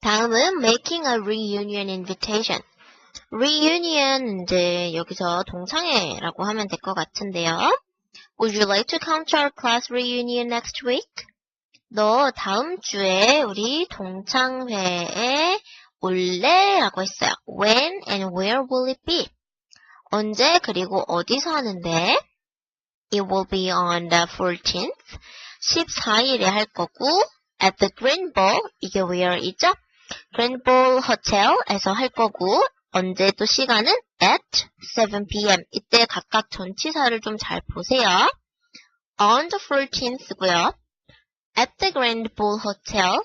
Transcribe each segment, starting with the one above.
다음은 making a reunion invitation. reunion 이제 여기서 동창회라고 하면 될 것 같은데요. Would you like to come to our class reunion next week? 너 다음 주에 우리 동창회에 올래? 라고 했어요. When and where will it be? 언제 그리고 어디서 하는데? It will be on the 14th. 14일에 할 거고 at the Green Ball 이게 where이죠? Ball Hotel에서 할 거고 언제 또 시간은 at 7 p.m. 이때 각각 전치사를 좀 잘 보세요. on the 14th고요. at the Grand Ball Hotel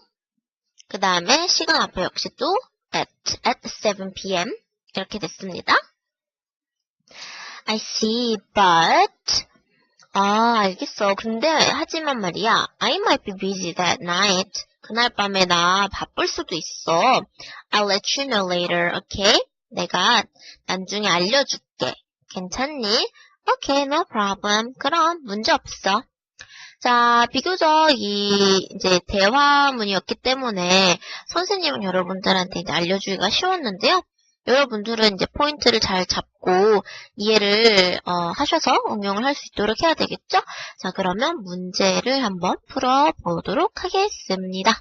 그 다음에 시간 앞에 역시 또 at, at 7 p.m. 이렇게 됐습니다. I see, but 아, 알겠어. 근데 하지만 말이야. I might be busy that night. 그날 밤에 나 바쁠 수도 있어. I'll let you know later, okay? 내가 나중에 알려줄게. 괜찮니? Okay, no problem. 그럼 문제 없어. 자, 비교적 이 이제 대화문이었기 때문에 선생님은 여러분들한테 이제 알려주기가 쉬웠는데요. 여러분들은 이제 포인트를 잘 잡고 이해를 어, 하셔서 응용을 할 수 있도록 해야 되겠죠? 자, 그러면 문제를 한번 풀어보도록 하겠습니다.